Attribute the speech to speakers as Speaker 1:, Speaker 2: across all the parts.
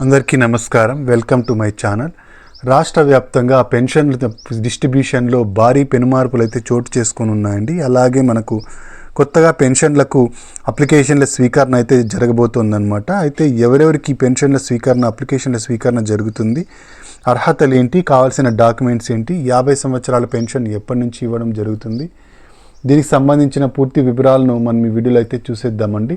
Speaker 1: అందరికీ నమస్కారం. Welcome to my channel. రాష్ట్ర వ్యాప్తంగా పెన్షన్ల డిస్ట్రిబ్యూషన్లో భారీ పెనుమార్పులు అయితే చోటు చేసుకొని ఉన్నాయండి. అలాగే మనకు కొత్తగా పెన్షన్లకు అప్లికేషన్ల స్వీకరణ అయితే జరగబోతోందనమాట అయితే ఎవరెవరికి పెన్షన్ల స్వీకరణ అప్లికేషన్ల స్వీకరణ జరుగుతుంది అర్హతలు ఏంటి కావాల్సిన డాక్యుమెంట్స్ ఏంటి యాభై సంవత్సరాల పెన్షన్ ఎప్పటి నుంచి ఇవ్వడం జరుగుతుంది దీనికి సంబంధించిన పూర్తి వివరాలను మనం ఈ వీడియోలో అయితే చూసేద్దామండి.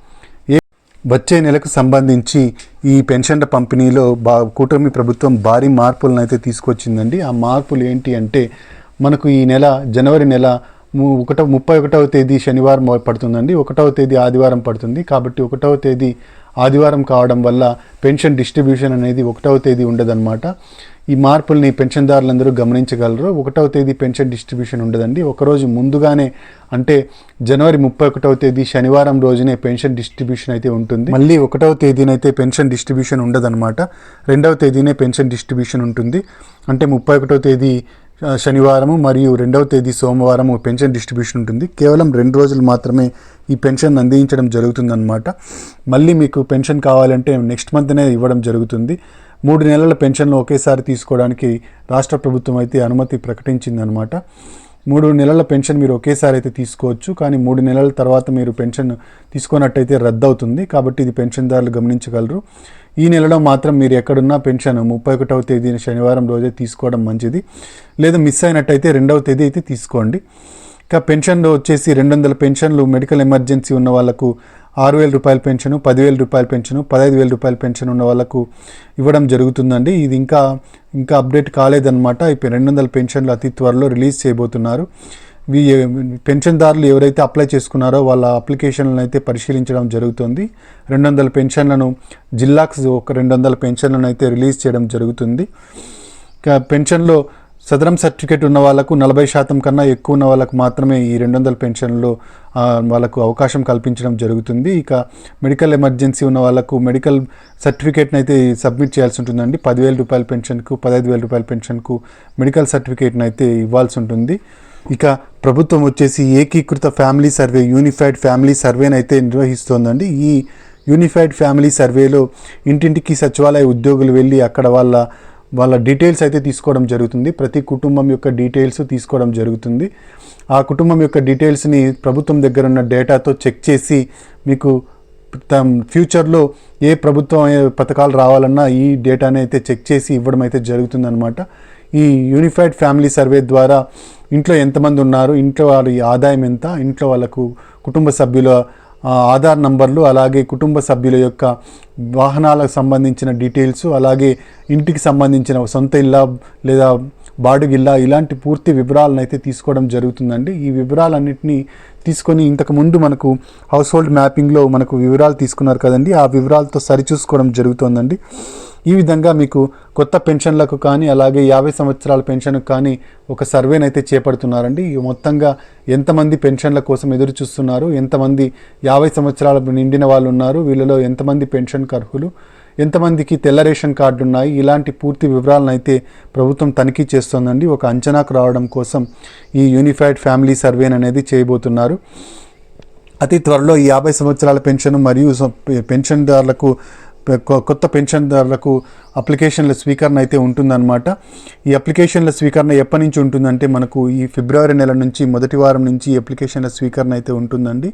Speaker 1: వచ్చే నెలకు సంబంధించి ఈ పెన్షన్ల పంపిణీలో బా కూటమి ప్రభుత్వం భారీ మార్పులను అయితే తీసుకొచ్చిందండి. ఆ మార్పులు ఏంటి అంటే మనకు ఈ నెల జనవరి నెల ఒకటో ముప్పై ఒకటవ తేదీ శనివారం పడుతుందండి. ఒకటవ తేదీ ఆదివారం పడుతుంది. కాబట్టి ఒకటవ తేదీ ఆదివారం కావడం వల్ల పెన్షన్ డిస్ట్రిబ్యూషన్ అనేది ఒకటవ తేదీ ఉండదన్నమాట. ఈ మార్పుల్ని పెన్షన్దారులందరూ గమనించగలరు. ఒకటవ తేదీ పెన్షన్ డిస్ట్రిబ్యూషన్ ఉండదండి. ఒకరోజు ముందుగానే అంటే జనవరి ముప్పై ఒకటవ తేదీ శనివారం రోజునే పెన్షన్ డిస్ట్రిబ్యూషన్ అయితే ఉంటుంది. మళ్ళీ ఒకటవ తేదీనైతే పెన్షన్ డిస్ట్రిబ్యూషన్ ఉండదన్నమాట. రెండవ తేదీనే పెన్షన్ డిస్ట్రిబ్యూషన్ ఉంటుంది. అంటే ముప్పై ఒకటవ తేదీ శనివారము మరియు రెండవ తేదీ సోమవారము పెన్షన్ డిస్ట్రిబ్యూషన్ ఉంటుంది. కేవలం రెండు రోజులు మాత్రమే ఈ పెన్షన్ అందించడం జరుగుతుందన్నమాట. మళ్ళీ మీకు పెన్షన్ కావాలంటే నెక్స్ట్ మంత్నే ఇవ్వడం జరుగుతుంది. మూడు నెలల పెన్షన్లు ఒకేసారి తీసుకోవడానికి రాష్ట్ర ప్రభుత్వం అయితే అనుమతి ప్రకటించిందనమాట మూడు నెలల పెన్షన్ మీరు ఒకేసారి అయితే తీసుకోవచ్చు కానీ మూడు నెలల తర్వాత మీరు పెన్షన్ తీసుకున్నట్టయితే రద్దు అవుతుంది కాబట్టి ఇది పెన్షన్దారులు గమనించగలరు. ఈ నెలలో మాత్రం మీరు ఎక్కడున్నా పెన్షన్ ముప్పై ఒకటవ తేదీన శనివారం రోజే తీసుకోవడం మంచిది. లేదా మిస్ అయినట్టయితే రెండవ తేదీ అయితే తీసుకోండి. ఇక పెన్షన్లో వచ్చేసి రెండు వందల పెన్షన్లు మెడికల్ ఎమర్జెన్సీ ఉన్న వాళ్ళకు ఆరు వేల రూపాయల పెన్షను పదివేల రూపాయల పెన్షను పదహైదు వేల రూపాయల పెన్షన్ ఉన్న వాళ్ళకు ఇవ్వడం జరుగుతుందండి. ఇది ఇంకా ఇంకా అప్డేట్ కాలేదన్నమాట. ఇప్పుడు రెండు వందల పెన్షన్లు అతి త్వరలో రిలీజ్ చేయబోతున్నారు. వీ పెన్షన్దారులు ఎవరైతే అప్లై చేసుకున్నారో వాళ్ళ అప్లికేషన్లను అయితే పరిశీలించడం జరుగుతుంది. రెండు వందల పెన్షన్లను జిల్లాకు ఒక రెండు వందల పెన్షన్లను అయితే రిలీజ్ చేయడం జరుగుతుంది. పెన్షన్లో సదరం సర్టిఫికేట్ ఉన్న వాళ్ళకు నలభై శాతం కన్నా ఎక్కువ ఉన్న వాళ్ళకు మాత్రమే ఈ రెండు వందల పెన్షన్లో వాళ్ళకు అవకాశం కల్పించడం జరుగుతుంది. ఇక మెడికల్ ఎమర్జెన్సీ ఉన్న వాళ్ళకు మెడికల్ సర్టిఫికేట్ని అయితే సబ్మిట్ చేయాల్సి ఉంటుందండి. పదివేల రూపాయల పెన్షన్కు పదహైదు వేల రూపాయల పెన్షన్కు మెడికల్ సర్టిఫికేట్ని అయితే ఇవ్వాల్సి ఉంటుంది. ఇక ప్రభుత్వం వచ్చేసి ఏకీకృత ఫ్యామిలీ సర్వే యూనిఫైడ్ ఫ్యామిలీ సర్వేని అయితే నిర్వహిస్తోందండి. ఈ యూనిఫైడ్ ఫ్యామిలీ సర్వేలో ఇంటింటికి సచివాలయ ఉద్యోగులు వెళ్ళి అక్కడ వాళ్ళ వాళ్ళ డీటెయిల్స్ అయితే తీసుకోవడం జరుగుతుంది. ప్రతి కుటుంబం యొక్క డీటెయిల్స్ తీసుకోవడం జరుగుతుంది. ఆ కుటుంబం యొక్క డీటెయిల్స్ని ప్రభుత్వం దగ్గర ఉన్న డేటాతో చెక్ చేసి మీకు ఫ్యూచర్లో ఏ ప్రభుత్వం పథకాలు రావాలన్నా ఈ డేటాని అయితే చెక్ చేసి ఇవ్వడం అయితే జరుగుతుందన్నమాట. ఈ యూనిఫైడ్ ఫ్యామిలీ సర్వే ద్వారా ఇంట్లో ఎంతమంది ఉన్నారు ఇంట్లో వాళ్ళ ఆదాయం ఎంత ఇంట్లో వాళ్ళకు కుటుంబ సభ్యుల ఆధార్ నంబర్లు అలాగే కుటుంబ సభ్యుల యొక్క వాహనాలకు సంబంధించిన డీటెయిల్స్ అలాగే ఇంటికి సంబంధించిన సొంత ఇల్లా లేదా బాడుగిల్లా ఇలాంటి పూర్తి వివరాలను అయితే తీసుకోవడం జరుగుతుందండి. ఈ వివరాలన్నింటినీ తీసుకొని ఇంతకు ముందు మనకు హౌస్ హోల్డ్ మ్యాపింగ్లో మనకు వివరాలు తీసుకున్నారు కదండి. ఆ వివరాలతో సరిచూసుకోవడం జరుగుతోందండి. ఈ విధంగా మీకు కొత్త పెన్షన్లకు కానీ అలాగే యాభై సంవత్సరాల పెన్షన్కు కానీ ఒక సర్వేని అయితే చేపడుతున్నారండి. ఈ మొత్తంగా ఎంతమంది పెన్షన్ల కోసం ఎదురు చూస్తున్నారు? ఎంతమంది యాభై సంవత్సరాల నిండిన వాళ్ళు ఉన్నారు? వీళ్ళలో ఎంతమంది పెన్షన్కు అర్హులు ఎంతమందికి తెల్ల రేషన్ కార్డు ఉన్నాయి? ఇలాంటి పూర్తి వివరాలను అయితే ప్రభుత్వం తనిఖీ చేస్తోందండి. ఒక అంచనాకు రావడం కోసం ఈ యూనిఫైడ్ ఫ్యామిలీ సర్వేను అనేది చేయబోతున్నారు. అతి త్వరలో ఈ యాభై సంవత్సరాల పెన్షన్ మరియు పెన్షన్దారులకు కొత్త పెన్షన్దారులకు అప్లికేషన్ల స్వీకరణ అయితే ఉంటుందన్నమాట. ఈ అప్లికేషన్ల స్వీకరణ ఎప్పటి నుంచి ఉంటుందంటే మనకు ఈ ఫిబ్రవరి నెల నుంచి మొదటి వారం నుంచి ఈ అప్లికేషన్ల స్వీకరణ అయితే ఉంటుందండి.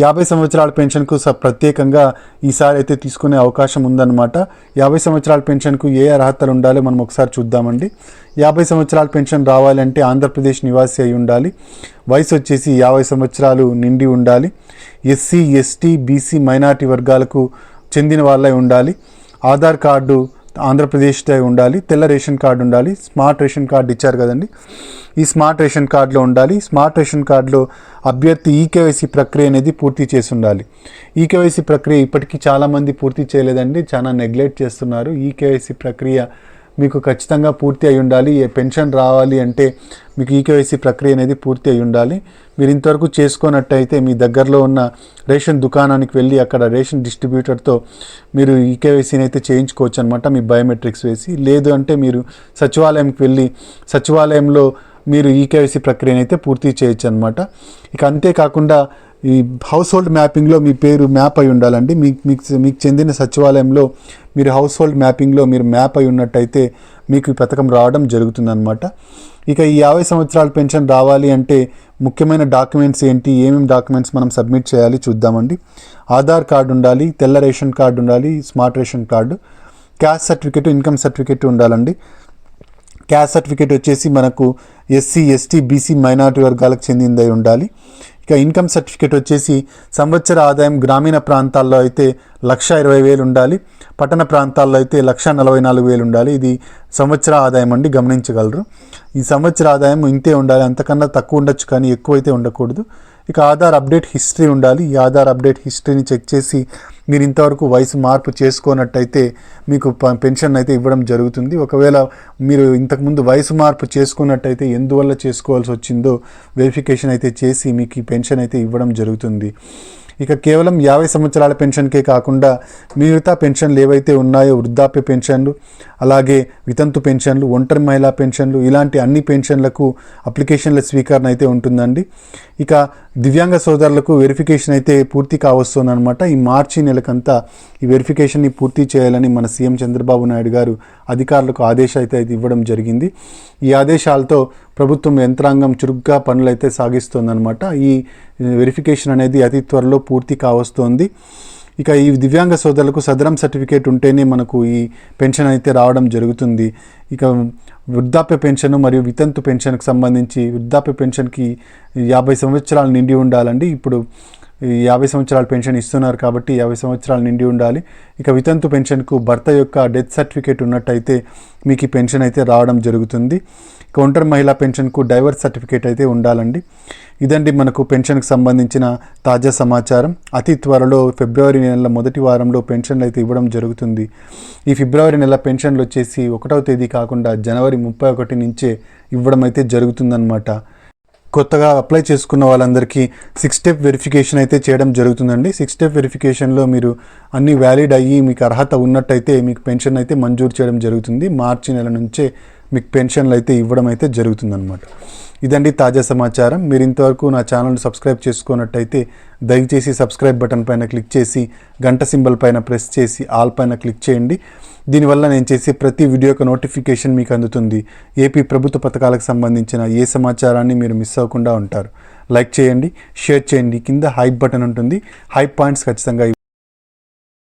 Speaker 1: యాభై సంవత్సరాల పెన్షన్కు స ప్రత్యేకంగా ఈసారి అయితే తీసుకునే అవకాశం ఉందన్నమాట. యాభై సంవత్సరాల పెన్షన్కు ఏ అర్హతలు ఉండాలో మనం ఒకసారి చూద్దామండి. యాభై సంవత్సరాల పెన్షన్ రావాలంటే ఆంధ్రప్రదేశ్ నివాసి అయి ఉండాలి. వయసు వచ్చేసి యాభై సంవత్సరాలు నిండి ఉండాలి. ఎస్సీ ఎస్టీ బీసీ మైనార్టీ వర్గాలకు చెందిన వాళ్ళై ఉండాలి. ఆధార్ కార్డు ఆంధ్రప్రదేశ్దే ఉండాలి. తెల్ల రేషన్ కార్డు ఉండాలి. స్మార్ట్ రేషన్ కార్డు ఇచ్చారు కదండి. ఈ స్మార్ట్ రేషన్ కార్డులో ఉండాలి. స్మార్ట్ రేషన్ కార్డులో అభ్యర్థి ఈకేవైసీ ప్రక్రియ అనేది పూర్తి చేసి ఉండాలి ఈకేవైసీ ప్రక్రియ ఇప్పటికీ చాలామంది పూర్తి చేయలేదండి. చాలా నెగ్లెక్ట్ చేస్తున్నారు. ఈకేవైసీ ప్రక్రియ మీకు ఖచ్చితంగా పూర్తి అయి ఉండాలి. ఏ పెన్షన్ రావాలి అంటే మీకు ఈకేవైసీ ప్రక్రియ అనేది పూర్తి అయి ఉండాలి. మీరు ఇంతవరకు చేసుకున్నట్టయితే మీ దగ్గరలో ఉన్న రేషన్ దుకాణానికి వెళ్ళి అక్కడ రేషన్ డిస్ట్రిబ్యూటర్తో మీరు ఈకేవైసీని అయితే చేయించుకోవచ్చు అనమాట మీ బయోమెట్రిక్స్ వేసి. లేదు అంటే మీరు సచివాలయంకి వెళ్ళి సచివాలయంలో మీరు ఈకేవైసీ ప్రక్రియను అయితే పూర్తి చేయొచ్చు అనమాట ఇక అంతేకాకుండా ఈ హౌస్ హోల్డ్ మ్యాపింగ్లో మీ పేరు మ్యాప్ అయి ఉండాలండి. మీకు మీకు మీకు చెందిన సచివాలయంలో మీరు హౌస్ హోల్డ్ మ్యాపింగ్లో మీరు మ్యాప్ అయి ఉన్నట్టయితే మీకు ఈ పథకం రావడం జరుగుతుందన్నమాట. ఇక ఈ యాభై సంవత్సరాల పెన్షన్ రావాలి అంటే ముఖ్యమైన డాక్యుమెంట్స్ ఏంటి? ఏమేమి డాక్యుమెంట్స్ మనం సబ్మిట్ చేయాలి చూద్దామండి. ఆధార్ కార్డు ఉండాలి తెల్ల రేషన్ కార్డు ఉండాలి smart ration card caste certificate income certificate ఉండాలండి. క్యాస్ట్ సర్టిఫికేట్ వచ్చేసి మనకు ఎస్సీ ఎస్టీ బీసీ మైనారిటీ వర్గాలకు చెందిందై ఉండాలి. ఇక ఇన్కమ్ సర్టిఫికేట్ వచ్చేసి సంవత్సర ఆదాయం గ్రామీణ ప్రాంతాల్లో అయితే లక్ష ఇరవై వేలు ఉండాలి పట్టణ ప్రాంతాల్లో అయితే లక్ష నలభై నాలుగు వేలు ఉండాలి. ఇది సంవత్సర ఆదాయం అండి గమనించగలరు. ఈ సంవత్సర ఆదాయం ఇంతే ఉండాలి అంతకన్నా తక్కువ ఉండొచ్చు కానీ ఎక్కువైతే ఉండకూడదు. ఇక ఆధార్ అప్డేట్ హిస్టరీ ఉండాలి. ఈ ఆధార్ అప్డేట్ హిస్టరీని చెక్ చేసి మీరు ఇంతవరకు వయసు మార్పు చేసుకోనట్టయితే మీకు ప- పెన్షన్ అయితే ఇవ్వడం జరుగుతుంది. ఒకవేళ మీరు ఇంతకుముందు వయసు మార్పు చేసుకున్నట్టయితే ఎందువల్ల చేసుకోవాల్సి వచ్చిందో వెరిఫికేషన్ అయితే చేసి మీకు ఈ పెన్షన్ అయితే ఇవ్వడం జరుగుతుంది. ఇక కేవలం యాభై సంవత్సరాల పెన్షన్కే కాకుండా మిగతా పెన్షన్లు ఏవైతే ఉన్నాయో వృద్ధాప్య పెన్షన్లు అలాగే వితంతు పెన్షన్లు ఒంటరి మహిళా పెన్షన్లు ఇలాంటి అన్ని పెన్షన్లకు అప్లికేషన్ల స్వీకరణ అయితే ఉంటుందండి. ఇక దివ్యాంగ సోదరులకు వెరిఫికేషన్ అయితే పూర్తి కావస్తుందన్నమాట. ఈ మార్చి నెలకంతా ఈ వెరిఫికేషన్ని పూర్తి చేయాలని మన సీఎం చంద్రబాబు నాయుడు గారు అధికారులకు ఆదేశాలు అయితే ఇవ్వడం జరిగింది. ఈ ఆదేశాలతో ప్రభుత్వం యంత్రాంగం చురుగ్గా పనులైతే సాగిస్తోందనమాట ఈ వెరిఫికేషన్ అనేది అతి త్వరలో పూర్తి కావస్తోంది. ఇక ఈ దివ్యాంగ సోదరులకు సదరం సర్టిఫికేట్ ఉంటేనే మనకు ఈ పెన్షన్ అయితే రావడం జరుగుతుంది. ఇక వృద్ధాప్య పెన్షన్ మరియు వితంతు పెన్షన్కి సంబంధించి వృద్ధాప్య పెన్షన్కి యాభై సంవత్సరాలు నిండి ఉండాలండి. ఇప్పుడు యాభై సంవత్సరాల పెన్షన్ ఇస్తున్నారు కాబట్టి యాభై సంవత్సరాలు నిండి ఉండాలి. ఇక వితంతు పెన్షన్కు భర్త యొక్క డెత్ సర్టిఫికేట్ ఉన్నట్టయితే మీకు ఈ పెన్షన్ అయితే రావడం జరుగుతుంది. ఇక ఒంటరి మహిళా పెన్షన్కు డైవర్స్ సర్టిఫికేట్ అయితే ఉండాలండి. ఇదండి మనకు పెన్షన్కి సంబంధించిన తాజా సమాచారం. అతి త్వరలో ఫిబ్రవరి నెల మొదటి వారంలో పెన్షన్లు అయితే ఇవ్వడం జరుగుతుంది. ఈ ఫిబ్రవరి నెల పెన్షన్లు వచ్చేసి ఒకటవ తేదీ కాకుండా జనవరి ముప్పై ఒకటి నుంచే ఇవ్వడం అయితే జరుగుతుందన్నమాట. కొత్తగా అప్లై చేసుకున్న వాళ్ళందరికీ సిక్స్ స్టెప్ వెరిఫికేషన్ అయితే చేయడం జరుగుతుందండి. సిక్స్ స్టెప్ వెరిఫికేషన్లో మీరు అన్ని వ్యాలిడ్ అయ్యి మీకు అర్హత ఉన్నట్టయితే మీకు పెన్షన్ అయితే మంజూరు చేయడం జరుగుతుంది. మార్చి నెల నుంచే మీకు పెన్షన్లు అయితే ఇవ్వడం అయితే జరుగుతుందన్నమాట. ఇదండి తాజా సమాచారం. మీరు ఇంతవరకు నా ఛానల్ని సబ్స్క్రైబ్ చేసుకున్నట్టయితే దయచేసి సబ్స్క్రైబ్ బటన్ పైన క్లిక్ చేసి గంట సింబల్ పైన ప్రెస్ చేసి ఆల్ పైన క్లిక్ చేయండి. దీనివల్ల నేను చేసే ప్రతి వీడియో యొక్క నోటిఫికేషన్ మీకు అందుతుంది. ఏపీ ప్రభుత్వ పథకాలకు సంబంధించిన ఏ సమాచారాన్ని మీరు మిస్ అవ్వకుండా ఉంటారు. లైక్ చేయండి షేర్ చేయండి. కింద హైప్ బటన్ ఉంటుంది. హైప్ పాయింట్స్ ఖచ్చితంగా